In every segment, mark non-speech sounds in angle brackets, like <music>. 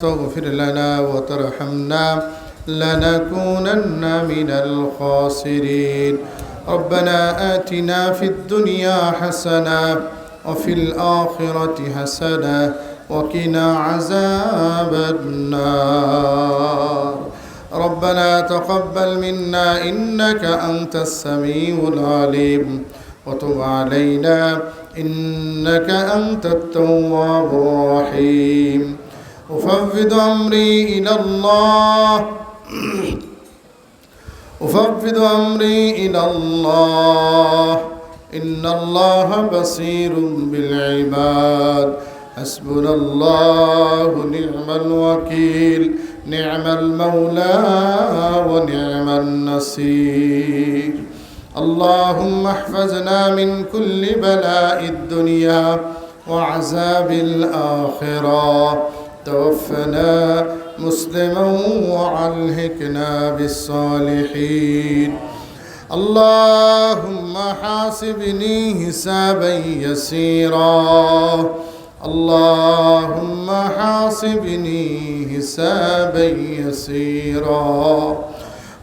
تغفر لنا وترحمنا لنكونن من الخاسرين. ربنا آتنا في الدنيا حسنة وفي الآخرة حسنة وقنا عذاب النار. ربنا تقبل منا إنك أنت السميع العليم. وتب علينا إنك أنت التواب الرحيم. أفوض أمري إلى الله. أفوض أمري إلى الله. إن الله بصير بالعباد. حسبنا الله نعم الوكيل. نعم المولى ونعم النصير. اللهم احفظنا من كل بلاء الدنيا وعذاب الآخرة. توفنا مسلما وعلهكنا بالصالحين. اللهم حاسبني حسابا يسيرا. اللهم حاسبني حسابا يسيرا.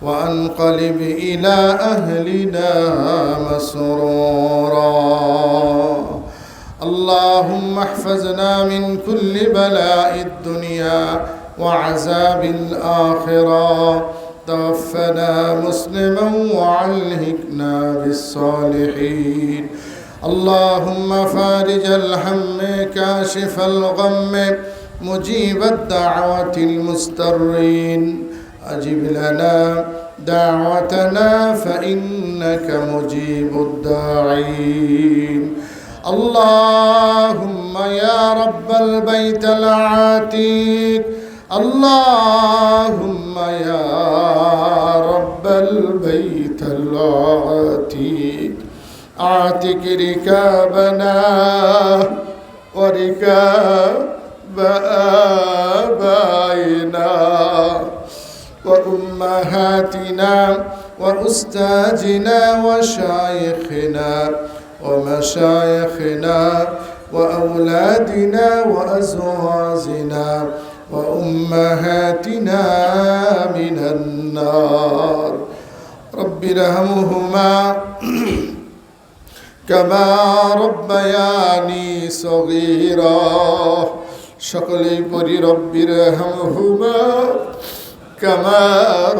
وأنقلب إلى أهلنا مسرورا. اللهم احفظنا من كل بلاء الدنيا وعذاب الآخرة. توفنا مسلما وعلهكنا بالصالحين. اللهم فارج الهم كاشف الغم مجيب الدعوة المسترين. أجب لنا دعوتنا فإنك مجيب الداعين. اللهم يا رب البيت العتيق. اللهم يا رب البيت العتيق. أعتق ركابنا وركاب آبائنا وأمهاتنا وأستاذنا وشايخنا. ومشايخنا وأولادنا وأزواجنا وأمهاتنا من النار رب ارحمهما <clears throat> كما ربياني صغيرا সকলেই পরি রব্বির হামহুমা কামা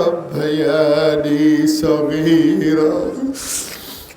রব্বায়ানি সগীরা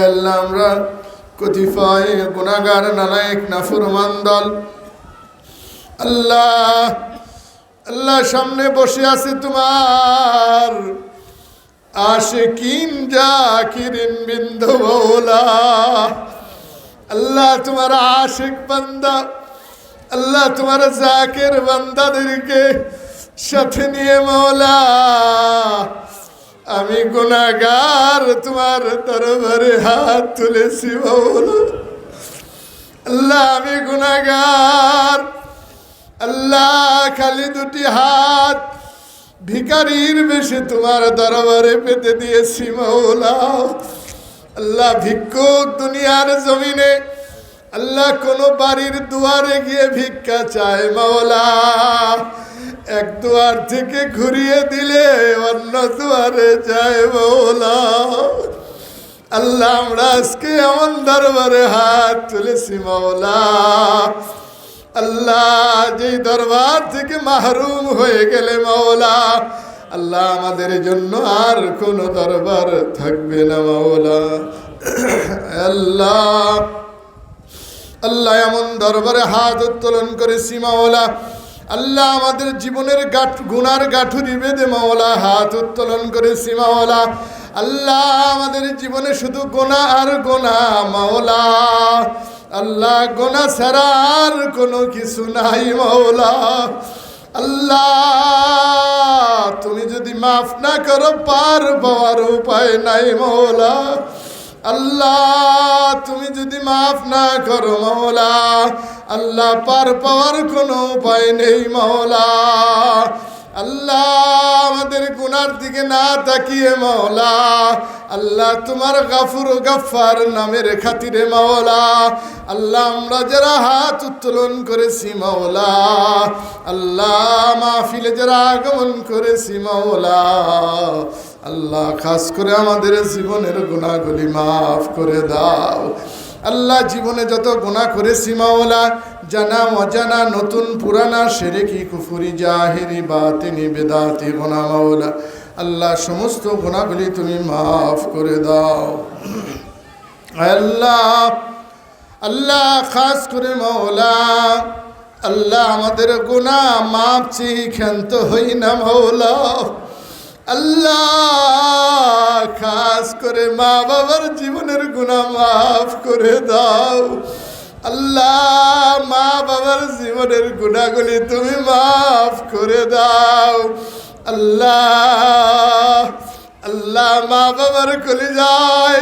আল্লাহ আমরা কতিপয় গুণাগার নালায়ক নাফরমান দল আল্লাহ আল্লাহ সামনে বসে আছে তোমার। আশিকিন জাকিরিন বিন্দু মৌলা। আল্লাহ তোমার আশিক বান্দা, আল্লাহ তোমার জাকের বান্দাদেরকে সাথে নিয়ে মৌলা। আমি গুনাগার তোমার দরবারে হাত তুলেছি মৌলা আল্লাহ, আমি গুনাগার আল্লাহ, খালি দুটি হাত ভিকারির বেশি তোমার দরবারে পেতে দিয়েছি মৌলা আল্লাহ, ভিক্ষুক দুনিয়ার জমিনে, আল্লাহ, কোনো বাড়ির দুয়ারে গিয়ে ভিক্ষা চায় মাওলা। এক দুয়ার থেকে ঘুরিয়ে দিলে অন্য দুয়ারে যায় মাওলা আল্লাহ, আমরা আজকে এমন দরবারে হাত তুলেছি মাওলা আল্লাহ, যেই দরবার থেকে মাহরুম হয়ে গেলে মাওলা আল্লাহ আমাদের জন্য আর কোন দরবার থাকবে না মাওলা আল্লাহ আল্লাহ এমন দরবারে হাত উত্তোলন করে সীমাওলা আল্লাহ আমাদের জীবনের গাঠ, গুনার গাঠুরি বেঁধে মাওলা, হাত উত্তোলন করে সীমাওয়ালা আল্লাহ আমাদের জীবনে শুধু গোনা আর গোনা মাওলা। আল্লাহ গোনা ছাড়া আর কোনো কিছু নাই মাওলা। আল্লাহ, তুমি যদি মাফ না করো, পার পাওয়ার উপায় নাই মৌলা আল্লাহ, তুমি যদি মাফ না করো মৌলা আল্লাহ পার পাওয়ার কোনো উপায় নেই মৌলা আল্লাহ, আমাদের গুনার দিকে না তাকিয়ে মৌলা আল্লাহ, তোমার গাফুর গাফার নামের খাতিরে মাওলা। আল্লাহ, আমরা যারা হাত উত্তোলন করেছি মাওলা। আল্লাহ, মাহফিলে যারা আগমন করেছি মাওলা। আল্লাহ, খাস করে আমাদের জীবনের গুণাগুলি মাফ করে দাও। আল্লাহ জীবনে যত গুণা করেছি মাওলা, জানা অজানা নতুন পুরানা সেরেকি, কুফুরি, জাহেরি, বাতিনি, বেদাতি গোনা মাওলা, আল্লাহ সমস্ত গুণাগুলি তুমি মাফ করে দাও। আল্লাহ আল্লাহ খাস করে মৌলা আল্লাহ আমাদের গুণা মাপ চেয়ে ক্ষান্ত হই না মৌলা আল্লাহ, খাস করে মা বাবার জীবনের গুণা মাফ করে দাও। আল্লাহ, মা বাবার জীবনের গুণাগুলি তুমি মাফ করে দাও। আল্লাহ আল্লাহ, মা বাবার কলি যায়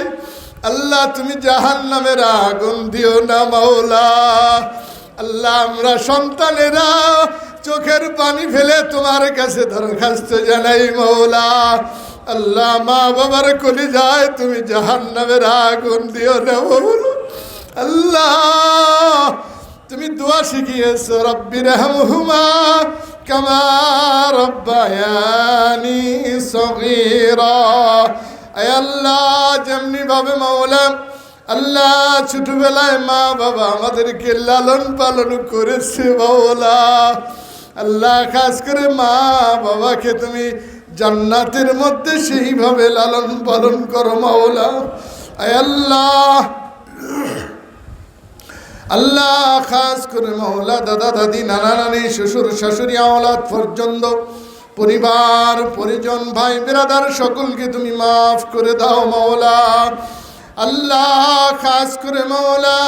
আল্লাহ, তুমি জাহান নামের আগুন দিও না মাওলা। আল্লাহ, আমরা সন্তানেরা, চোখের পানি ফেলে তোমার কাছে দরখাস্ত জানাই মৌলা। আল্লাহ, মা বাবার কলি যায় তুমি জাহান নামের আগুন দিও না মৌলা। আল্লাহ, তুমি দোয়া শিখিয়েছো, রব্বির রহমহুমা কামা রব্বায়ানি সগীরা। আয় আল্লাহ যেমনি ভাবে মাওলা আল্লাহ ছোটবেলায় মা বাবা আমাদেরকে লালন পালন করেছে মাওলা আল্লাহ, খাস করে মা বাবাকে তুমি জান্নাতের মধ্যে সেইভাবে লালন পালন করো মাওলা। আল্লাহ। আল্লাহ, খাস করে মাওলা, দাদা, দাদি, নানা, নানি, শ্বশুর, শাশুড়ি, আওলাদ পর্যন্ত, পরিবার, পরিজন, ভাই, বিরাদার, সকলকে তুমি মাফ করে দাও মৌলা আল্লাহ, খাস করে মৌলা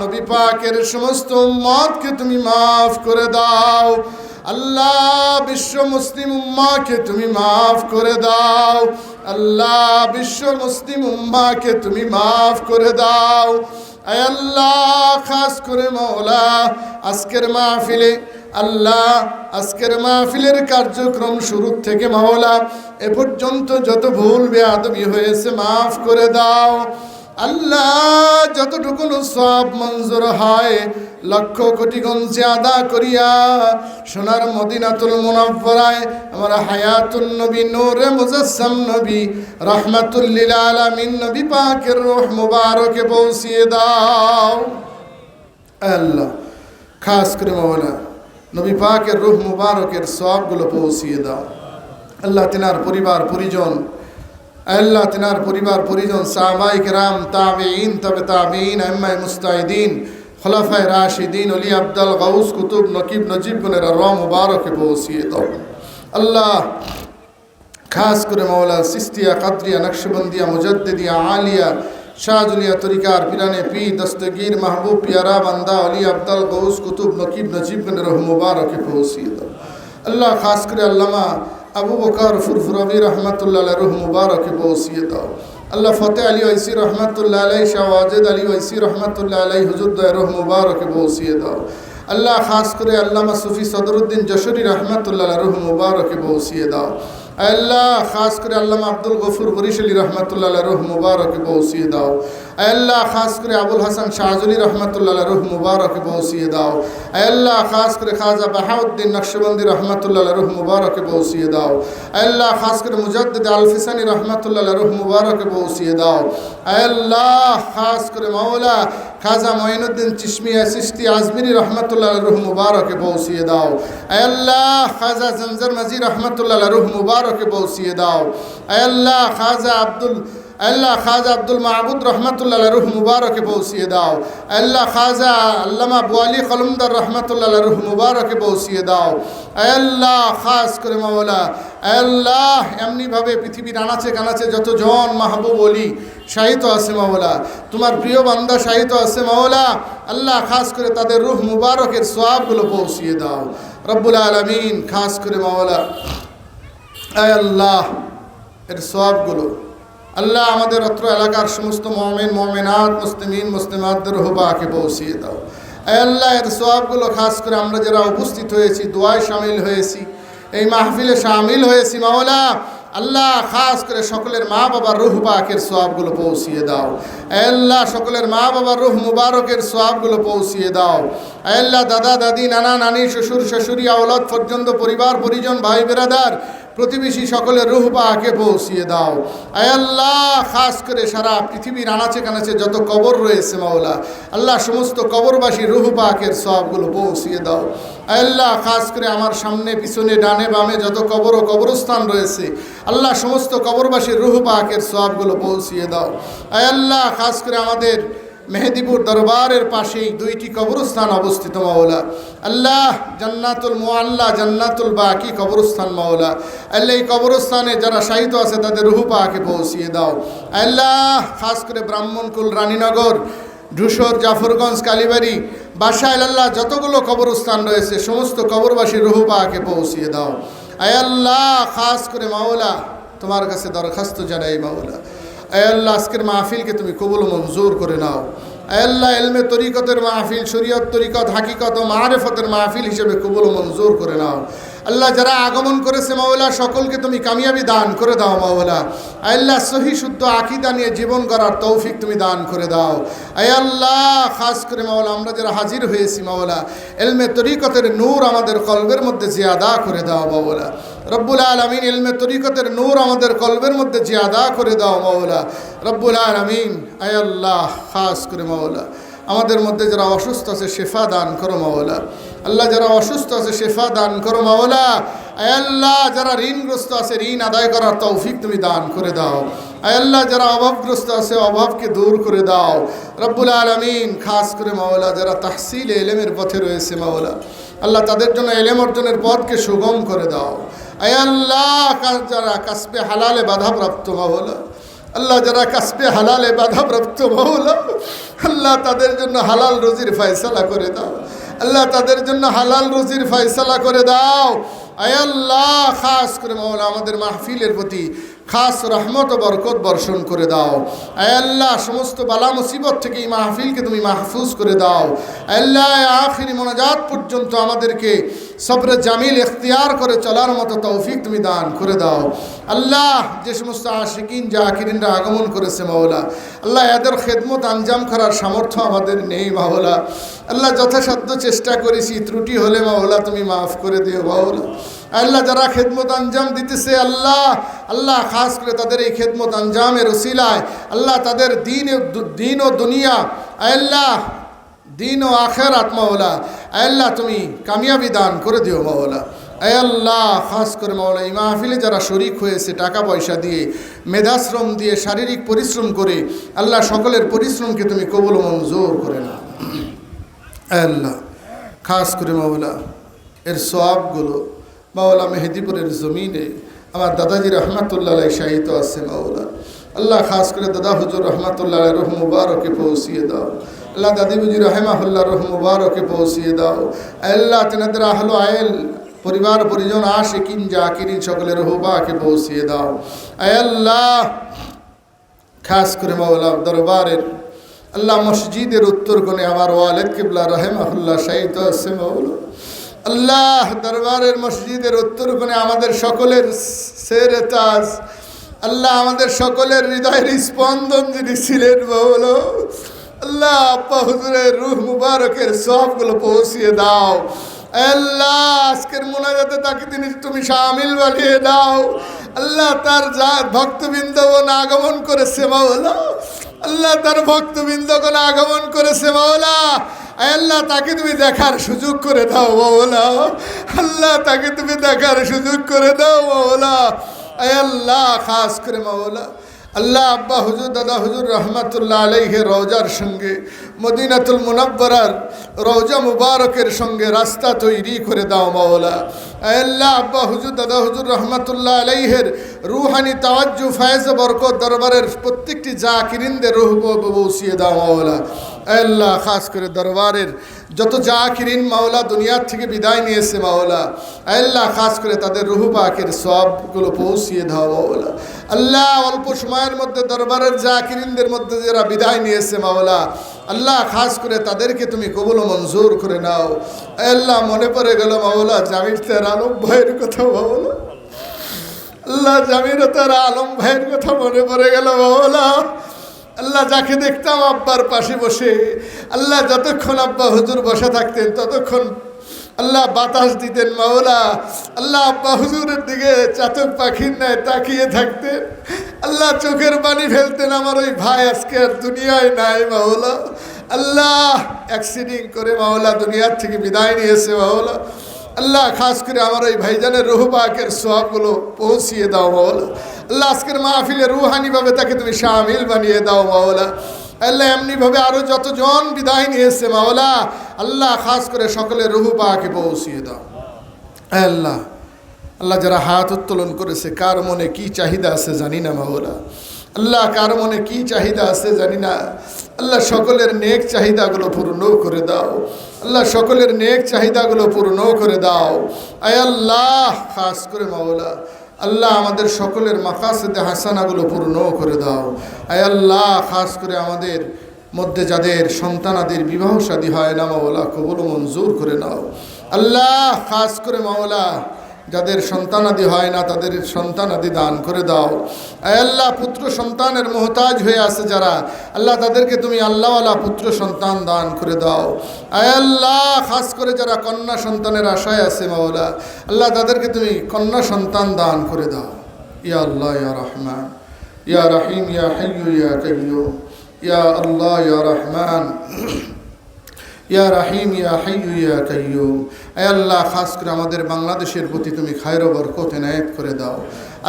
নবী পাকের সমস্ত মতকে তুমি মাফ করে দাও। আল্লাহ, বিশ্ব মুসলিম উম্মাকে তুমি মাফ করে দাও। আল্লাহ, বিশ্ব মুসলিম উম্মাকে তুমি মাফ করে দাও। আল্লাহ, খাস করে মৌলা আজকের মাহফিলে, আল্লাহ, আজকের মাহফিলের কার্যক্রম শুরু থেকে মাওলা, এ পর্যন্ত যত ভুল বেআবি হয়েছে, মাফ করে দাও। আল্লাহ, যতটুকু সব মঞ্জুর হয়, লক্ষ কোটি গঞ্জে আদা করিয়া সোনার মদিনাতুল মুনাফরায় আমার হায়াতুল নবী, নূরে মুজাসসাম নবী রহমাতুল্লিল আলামিন নবী পাকের রূহ মুবারকে পৌঁছিয়ে দাও। আল্লাহ, খাস করে মাওলা নবী পাকের রূহ মুবারকের সবগুলো পৌঁছিয়ে দাও। আল্লাহ তিনার পরিবার, পরিজন আল্লাহ তিনার পরিবার পরিজন সাহবাই কেরাম তাবেইন তবে তাবেইন আম্মাই মুস্তাহিদিন খলাফায় রাশিদিন অলি আব্দাল গাউস কুতুব নকিব নজিবগুনের র মুবারকে পৌঁছিয়ে দাও আল্লাহ খাস করে মৌলা সিস্তিয়া কাদরিয়া নকশবন্দিয়া মুজদ্দিয়া আলিয়া শাহজুলিয়া তরিকার পিরানে পি দস্তগীর মাহবুব পিয়ারা বান্দা অলি আব্দাল গৌস কুতুব নকিব নজিবগুনের রহ মুবারকে পৌঁছিয়ে দাও আল্লাহ খাস করে আল্লামা আবু বকর ফুরফুরবি রহমতুল্লাহ রুহ মুবারকে পৌঁছিয়ে দাও। আল্লাহ ফতে আলী ঐসি রহমতুল্লাহ আলাই শাহ আলী ঐসি রহমতুল্লাহ আলাই হুজুর রুহ মুবারকে পৌঁছিয়ে দাও। আল্লাহ খাস করে আল্লামা সুফি সদরুদ্দিন যশোরী রহমতুল্লাহ রুহ মুবারকে পৌঁছিয়ে দাও। আল্লাহ খাস করে আল্লামা আব্দুল গফুর বরিশালী রহমতুল্লাহ রুহ মুবারকে পৌঁছিয়ে দাও। আল্লাহ, খাস করে আবুল হাসান শাহজুলি রহমতুল্লাহ রুহ মুবারকে পৌঁছিয়ে দাও। আল্লাহ, খাস করে খাজা বাহাউদ্দিন নকশবন্দি রহমতুল্লাহ রুহ মুবারকে পৌঁছিয়ে দাও। আল্লাহ, খাস করে মুজাদ্দিদ আলফিসানি রহমতুল্লাহ রুহ মুবারকে পৌঁছিয়ে দাও। আল্লাহ, খাস করে মাওলা খাজা মঈনুদ্দিন চিশমিয়া সিস্তি আজমিরি রহমতুল্লাহ রুহ মুবারকে পৌঁছিয়ে দাও। আল্লাহ, খাজা জমজর মাজি রহমতুল্লাহ রুহ মুবারকে পৌঁছিয়ে দাও। আল্লাহ, খাজা আব্দুল আল্লাহ খাজা আব্দুল মাহবুদ রহমতুল্লাহ রুহ মুবারকে পৌঁছিয়ে দাও। আল্লাহ খাজা আল্লামা বুয়ালি কলমদার রহমতুল্লাহ রুহ মুবারকে পৌঁছিয়ে দাও। আল্লাহ, খাস করে মাওলা, আল্লাহ, এমনিভাবে পৃথিবীর আনাচে কানাচে যত জন মাহবুব অলি শাহিত আছে মাওলা, তোমার প্রিয় বান্দা শাহিত আছে মাওলা, আল্লাহ, খাস করে তাদের রুহ মুবারকের সোয়াবগুলো পৌঁছিয়ে দাও। রব্বুল আলমিন, খাস করে মাওলা আল্লাহ, এর সবগুলো আল্লাহ আমাদের অত্র এলাকার সমস্ত মমেন, মমেনাত, মুসলিমিন, মুসলিমাতদের হুবাকে পৌঁছিয়ে দাও। আল্লাহ এর সবগুলো খাস করে আমরা যারা উপস্থিত হয়েছি, দোয়ায় সামিল হয়েছি, এই মাহফিলে সামিল হয়েছি, মাওলা, আল্লাহ খাস করে সকলের মা বাবার রুহ পাকের সোয়াবগুলো পৌঁছিয়ে দাও আল্লাহ, সকলের মা বাবার রুহ মুবারকের সোয়াবগুলো পৌঁছিয়ে দাও। আল্লাহ, দাদা, দাদি, নানা, নানি, শ্বশুর, শাশুড়ি, আওলাদ পর্যন্ত, পরিবার, পরিজন, ভাই, বেরাদার প্রতিবেশী সকলের রুহ পাকে পৌঁছিয়ে দাও। আল্লাহ, খাস করে সারা পৃথিবীর আনাচে কানাচে যত কবর রয়েছে মাওলা, আল্লাহ সমস্ত কবরবাসী রুহ পাকের সবগুলো পৌঁছিয়ে দাও। আল্লাহ, খাস করে আমার সামনে, পিছনে, ডানে, বামে যত কবর ও কবরস্থান রয়েছে, আল্লাহ সমস্ত কবরবাসীর রুহ পাকের সবগুলো পৌঁছিয়ে দাও। আল্লাহ, খাস করে আমাদের মেহেদিপুর দরবারের পাশেই দুইটি কবরস্থান অবস্থিত, মাওলা। আল্লাহ জান্নাতুল মোয়াল্লা জান্নাতুল বাকি কবরস্থান, মাওলা। আল্লাহ এই কবরস্থানে যারা শাহিত আছে, তাদের রুহু পাকে পৌঁছিয়ে দাও। আল্লাহ, খাস করে ব্রাহ্মণকুল, রানীনগর, ধূসর, জাফরগঞ্জ, কালীবাড়ি, বাসায় আল্লাহ যতগুলো কবরস্থান রয়েছে, সমস্ত কবরবাসী রুহু পাকে পৌঁছিয়ে দাও। আয় আল্লাহ, খাস করে মাওলা, তোমার কাছে দরখাস্ত জানাই, মাওলা। আল্লাহ, আজকের মাহফিলকে তুমি কবুল মঞ্জুর করে নাও। আল্লাহ এলমে তরিকতের মাহফিল, শরীয়ত তরিকত, হাকিকত ও মারেফতের মাহফিল হিসেবে কবুল মঞ্জুর করে নাও। আল্লাহ, যারা আগমন করেছে মাওলা, সকলকে তুমি কামিয়াবি দান করে দাও মাওলা। আল্লাহ, সহি, শুদ্ধ আকিদা নিয়ে জীবন করার তৌফিক তুমি দান করে দাও। আয় আল্লাহ, খাস করে মাওলা, আমরা যারা হাজির হয়েছি মাওলা এলমে তরিকতের নূর আমাদের কলবের মধ্যে জিয়াদা করে দাও মাওলা। রব্বুল আলমিন এলমে তরিকতের নূর আমাদের কলবের মধ্যে জিয়াদা করে দাও, মাওলা। রব্বুল আলমিন, আয় আল্লাহ, খাস করে মাওলা। আমাদের মধ্যে যারা অসুস্থ আছে, শেফা দান করো, মাওলা। আল্লাহ যারা অসুস্থ আছে, শেফা দান করো, মাওলা। আল্লাহ, যারা ঋণগ্রস্ত আছে, ঋণ আদায় করার তৌফিক তুমি দান করে দাও। আল্লাহ, যারা অভাবগ্রস্ত আছে, অভাবকে দূর করে দাও। রব্বুল আলমিন, খাস করে মাওলা, যারা তাহসিল এলেমের পথে রয়েছে, মাওলা। আল্লাহ তাদের জন্য এলেম অর্জনের পথকে সুগম করে দাও। আল্লাহ যারা কাসবে হালালে বাধাপ্রাপ্ত হলো আল্লাহ যারা কাসবে হালালে বাধাপ্রাপ্ত হলো আল্লাহ তাদের জন্য হালাল রুজির ফয়সালা করে দাও। আল্লাহ তাদের জন্য হালাল রুজির ফয়সালা করে দাও। আয় আল্লাহ, খাস করে মাওলা আমাদের মাহফিলের প্রতি খাস রহমত ও বরকত বর্ষণ করে দাও। আল্লাহ, সমস্ত বালা মুসিবত থেকে এই মাহফিলকে তুমি মাহফুজ করে দাও। আল্লাহ আখিরি মোনাজাত পর্যন্ত আমাদেরকে সবরে জামিল এখতিয়ার করে চলার মতো তৌফিক তুমি দান করে দাও। আল্লাহ, যে সমস্ত আশিকিন, জাকিরিনরা আগমন করেছে মাওলা, আল্লাহ এদের খেদমত আঞ্জাম করার সামর্থ্য আমাদের নেই মাওলা। আল্লাহ যথাসাধ্য চেষ্টা করেছি, ত্রুটি হলে মাওলা তুমি মাফ করে দিও মাওলা। আল্লাহ যারা খেদমত আঞ্জাম দিতেছে, আল্লাহ আল্লাহ খাস করে তাদের এই খেদমত আঞ্জামের ওসিলায়, আল্লাহ তাদের দিন দিন ও দুনিয়া আল্লাহ, দিন ও আখের আত্মাওলা আল্লাহ তুমি কামিয়াবি দান করে দিও মাওলা। আল্লাহ খাস করে মাওলা, এই মাহফিলে যারা শরিক হয়েছে, টাকা পয়সা দিয়ে, মেধাশ্রম দিয়ে, শারীরিক পরিশ্রম করে, আল্লাহ সকলের পরিশ্রমকে তুমি কবল মঞ্জুর করে না আল্লাহ, খাস করে মাওলা, এর সবগুলো মাওলা মেহেদিপুরের জমিনে। আমার দাদাজি রহমাতুল্লাহ শাহিত আছে মাওলা। আল্লাহ খাস করে দাদা হুজুর রহমাতুল্লাহ রহ মুবারকে পৌঁছিয়ে দাও। আল্লাহ দাদি বুজি রহমাহুল্লাহ রহ মুবারকে পৌঁছিয়ে দাও। আল্লাহ তেনাদের আহলো আয়েল পরিবার পরিজন আসে কিন যা জাকিরিন সকলের হুবাকে পৌঁছিয়ে দাও। আল্লাহ, খাস করে মাওলা দরবারের, আল্লাহ মসজিদের উত্তর কোণে আমার ওয়ালেদ কিবলা রহেমাহুল্লাহ শাহিত আছে মাওলা। আল্লাহ দরবারের মসজিদের উত্তর কোণে আমাদের সকলের সের তাজ। আল্লাহ আমাদের সকলের হৃদয়ের স্পন্দন যিনি ছিলেন বলো আল্লাহ আব্বা হুজুরের রুহ মুবারকের সবগুলো পৌঁছিয়ে দাও। আল্লাহ, আজকের মোনাজাতে তাকে তিনি তুমি শামিল বানিয়ে দাও। আল্লাহ তার যা ভক্তবৃন্দগণ আগমন করেছে মাওলা আল্লাহ তার ভক্ত ভক্তবৃন্দগণ আগমন করেছে, মাওলা। আল্লাহ, তাকে তুমি দেখার সুযোগ করে দাও, মাওলা। আল্লাহ, তাকে তুমি দেখার সুযোগ করে দাও, মাওলা। আল্লাহ, খাস করে, মাওলা। আল্লাহ আব্বা, হুজুর, দাদা, হুজুর, রহমতুল্লাহ আলাইহে রওজার সঙ্গে, মদিনাতুল মুনাব্বরার রওজা মুবারকের সঙ্গে রাস্তা তৈরি করে দাও, মাওলা। আল্লাহ, আব্বা হুজুর, দাদা হুজুর, রহমতুল্লাহ আলাইহের রুহানি তাওয়াজ্জু, ফায়েজ বরকত দরবারের প্রত্যেকটি জাকিরিনদের রুহ বসিয়ে দাও, মাওলা। আল্লাহ, খাস করে দরবারের যত জাকিরিন মাওলা দুনিয়ার থেকে বিদায় নিয়েছে, মাওলা। আল্লাহ, খাস করে তাদের রুহু পাকের সবগুলো পৌঁছিয়ে দাও, মাওলা। আল্লাহ, অল্প সময়ের মধ্যে দরবারের জাকিরিনদের মধ্যে যারা বিদায় নিয়েছে, মাওলা আল্লাহ খাস করে তাদেরকে তুমি কবুল মঞ্জুর করে নাও। আল্লাহ, মনে পড়ে গেল মাওলা জামির তার আলম ভাইয়ের কথা মাওলা। আল্লাহ জামির তার আলম ভাইয়ের কথা মনে পড়ে গেল মাওলা। আল্লাহ যাকে দেখতাম আব্বার পাশে বসে, আল্লাহ যতক্ষণ আব্বা হুজুর বসে থাকতেন, ততক্ষণ আল্লাহ বাতাস দিতেন, মাওলা। আল্লাহ আব্বা হুজুরের দিকে চাতক পাখির ন্যায় তাকিয়ে থাকতেন। আল্লাহ চোখের পানি ফেলতেন, আমার ওই ভাই আজকে আর দুনিয়ায় নাই, মাওলা। আল্লাহ অ্যাক্সিডেন্ট করে মাওলা দুনিয়ার থেকে বিদায় নিয়েছে, মাওলা। আল্লাহ খাস করে আমার ওই ভাইজানের রুহ পাকের সবগুলো পৌঁছিয়ে দাও, মাওলা। আল্লাহ আজকের মাহফিলে রুহানিভাবে তাকে তুমি সামিল বানিয়ে দাও, মাওলা। আল্লাহ এমনিভাবে আরও যতজন বিদায় নিয়েছে, মাওলা, আল্লাহ খাস করে সকলে রুহু পাকে পৌঁছিয়ে দাও। আল্লাহ আল্লাহ যারা হাত উত্তোলন করেছে, কার মনে কি চাহিদা আছে জানি না, মাওলা। আল্লাহ কার মনে কি চাহিদা আছে জানি না। আল্লাহ সকলের নেক চাহিদাগুলো পূর্ণ করে দাও। আল্লাহ সকলের নেক চাহিদাগুলো পূর্ণ করে দাও। আয় আল্লাহ, খাস করে মাওলা। আল্লাহ আমাদের সকলের মাকাসেদে হাসানাগুলো পূর্ণ করে দাও। আয় আল্লাহ, খাস করে আমাদের মধ্যে যাদের সন্তানাদের বিবাহ শাদী হয় না মাওলা, কবুল মঞ্জুর করে নাও। আল্লাহ, খাস করে মাওলা। যাদের সন্তানাদি হয় না, তাদের সন্তানাদি দান করে দাও। আল্লাহ, পুত্র সন্তানের মোহতাজ হয়ে আছে যারা, আল্লাহ তাদেরকে তুমি আল্লাহওয়ালা পুত্র সন্তান দান করে দাও। আল্লাহ, খাস করে যারা কন্যা সন্তানের আশায় আছে মাওলা, আল্লাহ তাদেরকে তুমি কন্যা সন্তান দান করে দাও। ইয়া আল্লাহ, ইয়া রহমান, ইয়া রহিম, ইয়া হাইয়ু ইয়া কাইয়ুম ইয়া আল্লাহ, ইয়া রহমান। ইয়া রাহিম, ইয়া হাইয়ু, ইয়া কাইয়ুম। আল্লাহ, খাস করে আমাদের বাংলাদেশের প্রতি তুমি খায়র বরকত এনায়েত করে দাও।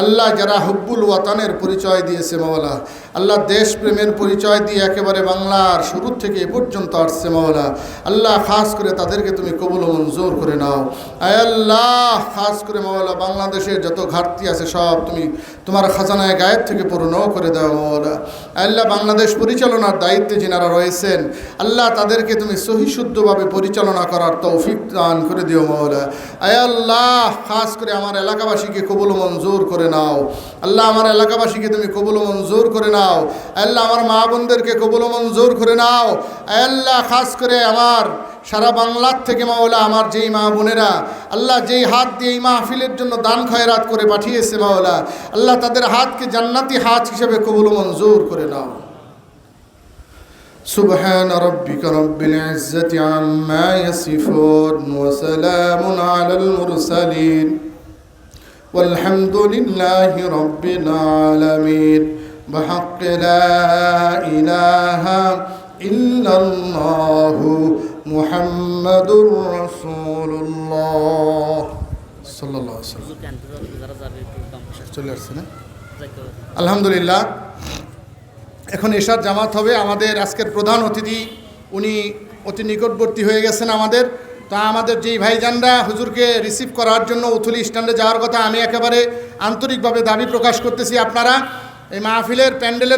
আল্লাহ যারা হব্বুল ওয়াতানের পরিচয় দিয়েছে মাওলা আল্লাহ দেশপ্রেমের পরিচয় দিয়ে একেবারে বাংলার শুরু থেকে এ পর্যন্ত আসছে মাওলা আল্লাহ খাস করে তাদেরকে তুমি কবুল মঞ্জুর করে নাও। আয় আল্লাহ, খাস করে মাওলা বাংলাদেশের যত ঘাটতি আছে সব তুমি তোমার খাজানায় গায়েব থেকে পূর্ণ করে দাও মাওলা আল্লাহ, বাংলাদেশ পরিচালনার দায়িত্বে যিনারা রয়েছেন, আল্লাহ তাদেরকে তুমি সহিশুদ্ধভাবে পরিচালনা করার তৌফিক দান করে দিও মাওলা আয় আল্লাহ, খাস করে আমার এলাকাবাসীকে কবুল মঞ্জুর করে নাও। আল্লাহ, আমার এলাকাবাসীকে তুমি কবুল মঞ্জুর করে নাও। আল্লাহ আমার মা বোনদেরকে কবুল ও মঞ্জুর করে নাও আল্লাহ খাস করে আমার সারা বাংলার থেকে মাওলা আমার যেই মা বোনেরা আল্লাহ যেই হাত দিয়ে এই মাহফিলের জন্য দান খয়রাত করে পাঠিয়েছে মাওলা আল্লাহ তাদের হাতকে জান্নাতি হাত হিসেবে কবুল ও মঞ্জুর করে নাও سبحان ربك رب العزة عما يصفون وسلام على المرسلين والحمد لله رب العالمين بحق لا إله إلا الله محمد رسول الله صلى الله عليه وسلم হুজুরকে আনতে যাবে, যারা যাবে একটু দাম পয়সা চলে আসছে না যাইতে হবে। আলহামদুলিল্লাহ এখন এশার জামাত হবে আমাদের আজকের প্রধান অতিথি উনি অতি নিকটবর্তী হয়ে গেছেন আমাদের তা আমাদের যেই ভাইজানরা হুজুরকে রিসিভ করার জন্য উথুলি স্ট্যান্ডে যাওয়ার কথা আমি একেবারে আন্তরিকভাবে দাবি প্রকাশ করতেছি আপনারা এই মাহফিলের প্যান্ডেলের